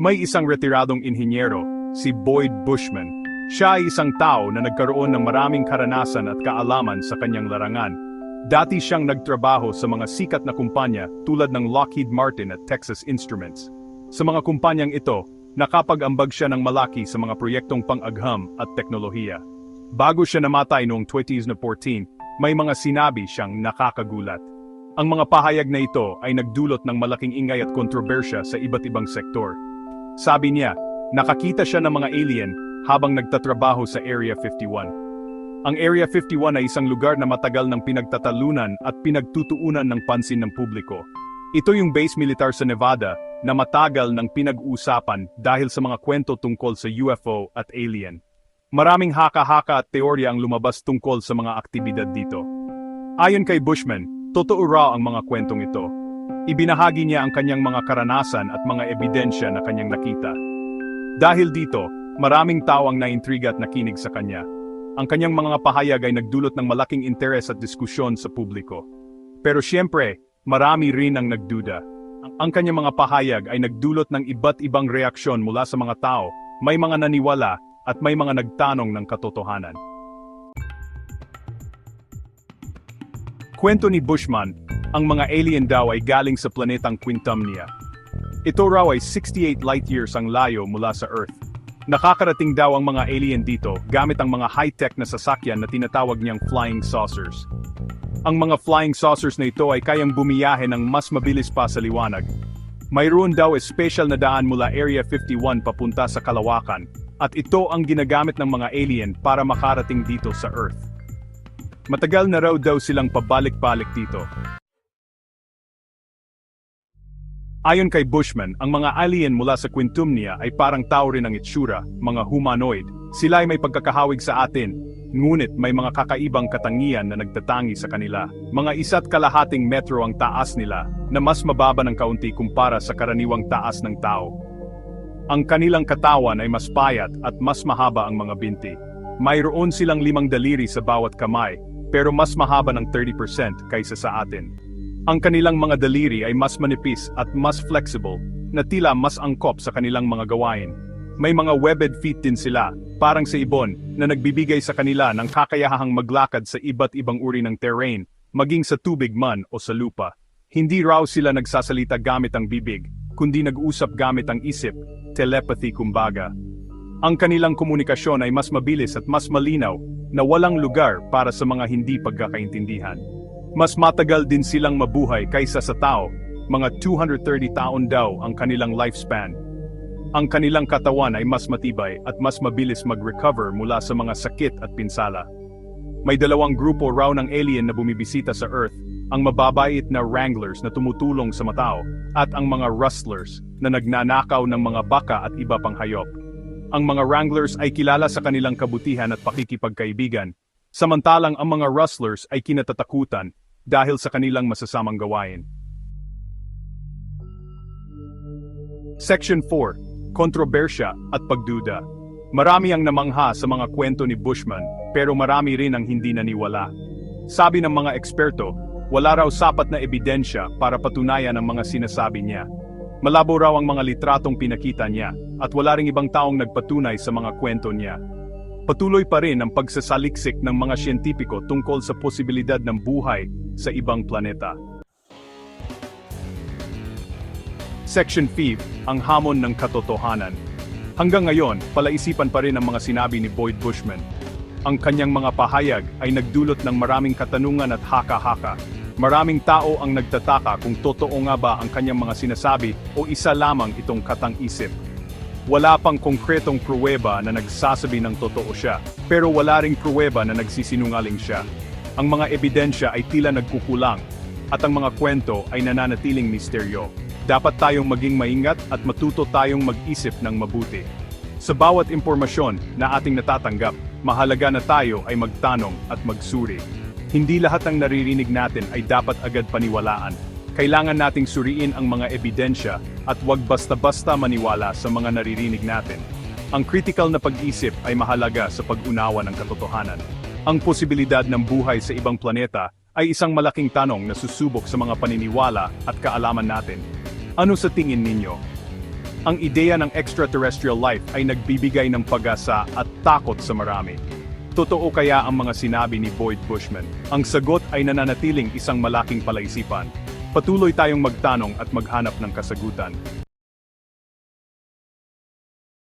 May isang retiradong inhinyero, si Boyd Bushman. Siya ay isang tao na nagkaroon ng maraming karanasan at kaalaman sa kanyang larangan. Dati siyang nagtrabaho sa mga sikat na kumpanya tulad ng Lockheed Martin at Texas Instruments. Sa mga kumpanyang ito, nakapag-ambag siya ng malaki sa mga proyektong pang-agham at teknolohiya. Bago siya namatay noong 2014, may mga sinabi siyang nakakagulat. Ang mga pahayag na ito ay nagdulot ng malaking ingay at kontrobersya sa iba't ibang sektor. Sabi niya, nakakita siya ng mga alien habang nagtatrabaho sa Area 51. Ang Area 51 ay isang lugar na matagal ng pinagtatalunan at pinagtutuunan ng pansin ng publiko. Ito yung base militar sa Nevada na matagal ng pinag-uusapan dahil sa mga kwento tungkol sa UFO at alien. Maraming haka-haka at teorya ang lumabas tungkol sa mga aktibidad dito. Ayon kay Bushman, totoo raw ang mga kwentong ito. Ibinahagi niya ang kanyang mga karanasan at mga ebidensya na kanyang nakita. Dahil dito, maraming tao ang naintriga at nakinig sa kanya. Ang kanyang mga pahayag ay nagdulot ng malaking interes at diskusyon sa publiko. Pero siyempre, marami rin ang nagduda. Ang, ang kanyang mga pahayag ay nagdulot ng iba't ibang reaksyon mula sa mga tao, may mga naniwala, at may mga nagtanong ng katotohanan. Kwento ni Bushman, ang mga alien daw ay galing sa planetang Quintumnia. Ito raw ay 68 light years ang layo mula sa Earth. Nakakarating daw ang mga alien dito gamit ang mga high-tech na sasakyan na tinatawag niyang flying saucers. Ang mga flying saucers na ito ay kayang bumiyahe ng mas mabilis pa sa liwanag. Mayroon daw special na daan mula Area 51 papunta sa Kalawakan, at ito ang ginagamit ng mga alien para makarating dito sa Earth. Matagal na raw daw silang pabalik-balik dito. Ayon kay Bushman, ang mga alien mula sa Quintumnia ay parang tao rin ang itsura, mga humanoid. Sila ay may pagkakahawig sa atin, ngunit may mga kakaibang katangian na nagtatangi sa kanila. Mga isa't kalahating metro ang taas nila, na mas mababa ng kaunti kumpara sa karaniwang taas ng tao. Ang kanilang katawan ay mas payat at mas mahaba ang mga binti. Mayroon silang limang daliri sa bawat kamay, pero mas mahaba ng 30% kaysa sa atin. Ang kanilang mga daliri ay mas manipis at mas flexible, na tila mas angkop sa kanilang mga gawain. May mga webbed feet din sila, parang sa ibon, na nagbibigay sa kanila ng kakayahang maglakad sa iba't ibang uri ng terrain, maging sa tubig man o sa lupa. Hindi raw sila nagsasalita gamit ang bibig, kundi nag-usap gamit ang isip, telepathy kumbaga. Ang kanilang komunikasyon ay mas mabilis at mas malinaw, na walang lugar para sa mga hindi pagkakaintindihan. Mas matagal din silang mabuhay kaysa sa tao, mga 230 taon daw ang kanilang lifespan. Ang kanilang katawan ay mas matibay at mas mabilis mag-recover mula sa mga sakit at pinsala. May dalawang grupo raw ng alien na bumibisita sa Earth, ang mababait na wranglers na tumutulong sa matao, at ang mga rustlers na nagnanakaw ng mga baka at iba pang hayop. Ang mga wranglers ay kilala sa kanilang kabutihan at pakikipagkaibigan, samantalang ang mga rustlers ay kinatatakutan dahil sa kanilang masasamang gawain. Section 4. Kontrobersya at pagduda. Marami ang namangha sa mga kwento ni Bushman, pero marami rin ang hindi naniwala. Sabi ng mga eksperto, wala raw sapat na ebidensya para patunayan ang mga sinasabi niya. Malabo raw ang mga litratong pinakita niya, at wala ring ibang taong nagpatunay sa mga kwento niya. Patuloy pa rin ang pagsasaliksik ng mga siyentipiko tungkol sa posibilidad ng buhay sa ibang planeta. Section 5, ang hamon ng katotohanan. Hanggang ngayon, palaisipan pa rin ang mga sinabi ni Boyd Bushman. Ang kanyang mga pahayag ay nagdulot ng maraming katanungan at haka-haka. Maraming tao ang nagtataka kung totoo nga ba ang kanyang mga sinasabi o isa lamang itong katang-isip. Wala pang konkretong pruweba na nagsasabi ng totoo siya, pero wala ring pruweba na nagsisinungaling siya. Ang mga ebidensya ay tila nagkukulang, at ang mga kwento ay nananatiling misteryo. Dapat tayong maging maingat at matuto tayong mag-isip ng mabuti. Sa bawat impormasyon na ating natatanggap, mahalaga na tayo ay magtanong at magsuri. Hindi lahat ng naririnig natin ay dapat agad paniwalaan. Kailangan nating suriin ang mga ebidensya at huwag basta-basta maniwala sa mga naririnig natin. Ang critical na pag-isip ay mahalaga sa pag-unawa ng katotohanan. Ang posibilidad ng buhay sa ibang planeta ay isang malaking tanong na susubok sa mga paniniwala at kaalaman natin. Ano sa tingin ninyo? Ang ideya ng extraterrestrial life ay nagbibigay ng pag-asa at takot sa marami. Totoo kaya ang mga sinabi ni Boyd Bushman? Ang sagot ay nananatiling isang malaking palaisipan. Patuloy tayong magtanong at maghanap ng kasagutan.